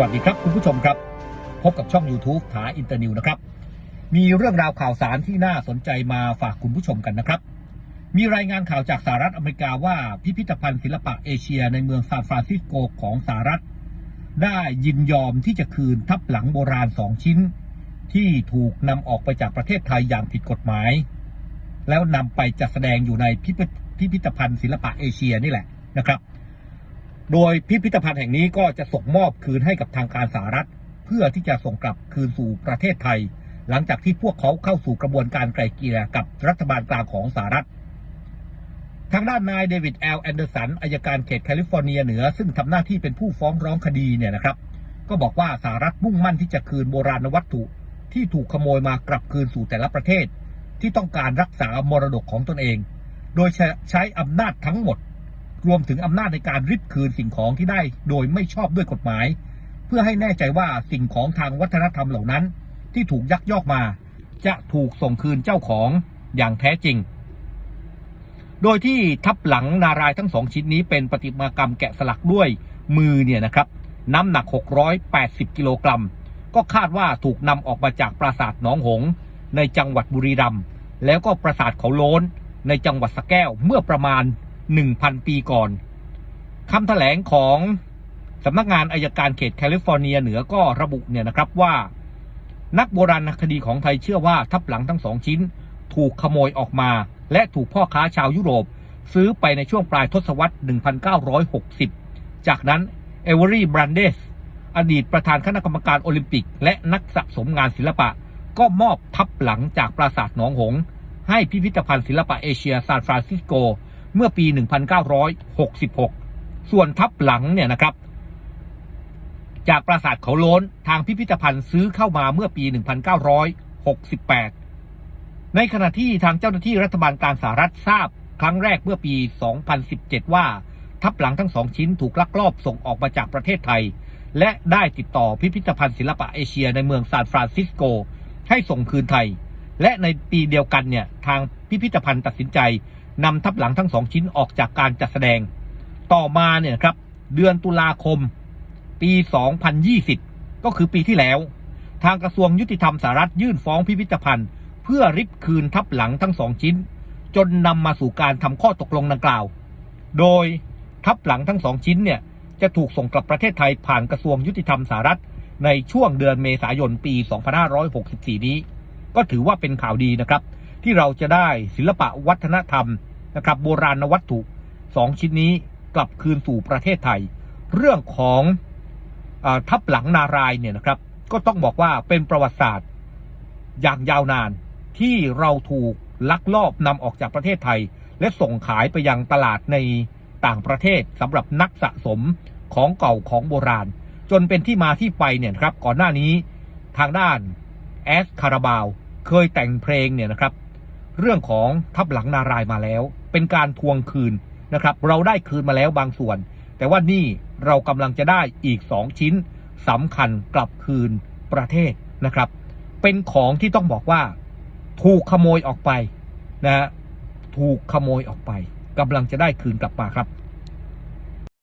วัสดีครับคุณผู้ชมครับ พบกับช่อง YouTube ถาอินเตอร์นิวนะครับ มีเรื่องราวข่าวสารที่น่าสนใจมาฝากคุณผู้ชมกันนะครับ มีรายงานข่าวจากสหรัฐอเมริกาว่าพิพิธภัณฑ์ศิลปะเอเชียในเมืองซานฟรานซิสโกของสหรัฐ ได้ยินยอมที่จะคืนทับหลังโบราณสองชิ้น ที่ถูกนำออกไปจากประเทศไทยอย่างผิดกฎหมาย แล้วนำไปจัดแสดงอยู่ในพิพิธพิพิธภัณฑ์ศิลปะเอเชียนี่แหละนะครับ โดยพิพิธภัณฑ์แห่งนี้ก็จะส่งมอบคืนให้กับทางการสหรัฐ เพื่อที่จะส่งกลับคืนสู่ประเทศไทย หลังจากที่พวกเขาเข้าสู่กระบวนการไกล่เกลี่ยกับรัฐบาลกลางของสหรัฐ ทางด้านนายเดวิดแอลแอนเดอร์สันอายการเขตแคลิฟอร์เนียเหนือ ซึ่งทำหน้าที่เป็นผู้ฟ้องร้องคดีเนี่ยนะครับ ก็บอกว่าสหรัฐมุ่งมั่นที่จะคืนโบราณวัตถุที่ถูกขโมยมากลับคืนสู่แต่ละประเทศ ที่ต้องการรักษามรดกของตนเอง โดยใช้อำนาจทั้งหมด รวมถึงอำนาจในการริบคืนสิ่งของที่ได้โดยไม่ชอบด้วยกฎหมาย เพื่อให้แน่ใจว่าสิ่งของทางวัฒนธรรมเหล่านั้น ที่ถูกยักยอกมา จะถูกส่งคืนเจ้าของอย่างแท้จริง โดยที่ทับหลังนารายณ์ทั้งสองชิ้นนี้เป็นประติมากรรมแกะสลักด้วยมือเนี่ยนะครับ น้ำหนัก 680 กิโลกรัม ก็คาดว่าถูกนำออกมาจากปราสาทหนองหงส์ในจังหวัดบุรีรัมย์แล้วก็ปราสาทเขาโล้นในจังหวัดสะแก้วเมื่อประมาณ 1,000 ปีก่อนคำแถลงของสำนักงานอายการเขตแคลิฟอร์เนียเหนือก็ระบุเนี่ยนะครับว่า นักโบราณคดีของไทยเชื่อว่าทับหลังทั้งสองชิ้น ถูกขโมยออกมา และถูกพ่อค้าชาวยุโรป ซื้อไปในช่วงปลายทศวรรษ 1960 จากนั้นเอเวอรี่บรันเดสอดีตประธานคณะกรรมการโอลิมปิก และนักสะสมงานศิลปะ ก็มอบทับหลังจากปราสาทหนองหงส์ให้พิพิธภัณฑ์ศิลปะเอเชียซานฟรานซิสโก เมื่อปี 1966 ส่วนทับหลังเนี่ยนะครับ จากปราสาทเขาโล้นทางพิพิธภัณฑ์ซื้อเข้ามาเมื่อปี 1968 ในขณะที่ทางเจ้าหน้าที่รัฐบาลกลางสหรัฐทราบ ครั้งแรกเมื่อปี 2017 ว่าทับหลังทั้งสองชิ้นถูกลักลอบส่งออกมาจากประเทศไทย และได้ติดต่อพิพิธภัณฑ์ศิลปะเอเชียในเมืองซานฟรานซิสโก ให้ส่งคืนไทย และในปีเดียวกันเนี่ยทางพิพิธภัณฑ์ตัดสินใจ นำทับหลังทั้งสองชิ้นออกจากการจัดแสดง ต่อมาเนี่ยครับ เดือนตุลาคม ปี 2020 ก็คือปีที่แล้ว ทางกระทรวงยุติธรรมสหรัฐยื่นฟ้องพิพิธภัณฑ์ เพื่อริบคืนทับหลังทั้งสองชิ้น จนนำมาสู่การทำข้อตกลงดังกล่าว โดยทับหลังทั้งสองชิ้นเนี่ยจะถูกส่งกลับประเทศไทยผ่านกระทรวงยุติธรรมสหรัฐ ในช่วงเดือนเมษายนปี 2564 นี้ ก็ถือว่าเป็นข่าวดีนะครับ ที่เราจะได้ศิลปะวัฒนธรรม นะครับโบราณวัตถุสองชิ้นนี้กลับคืนสู่ประเทศไทย เรื่องของอทับหลังนารายเนี่ยนะครับ ก็ต้องบอกว่าเป็นประวัติศาสตร์อย่างยาวนานที่เราถูกลักลอบนำออกจากประเทศไทย และส่งขายไปยังตลาดในต่างประเทศสำหรับนักสะสมของเก่าของโบราณ จนเป็นที่มาที่ไปเนี่ยครับ ก่อนหน้านี้ทางด้านแอสคาราบาวเคยแต่งเพลงเนี่ยนะครับ เรื่องของทับหลังนารายมาแล้ว เป็นการทวงคืนนะครับ เราได้คืนมาแล้วบางส่วน แต่ว่านี่เรากำลังจะได้อีก 2 ชิ้นสำคัญกลับคืนประเทศนะครับ เป็นของที่ต้องบอกว่า ถูกขโมยออกไปนะฮะถูกขโมยออกไปกำลังจะได้คืนกลับมาครับ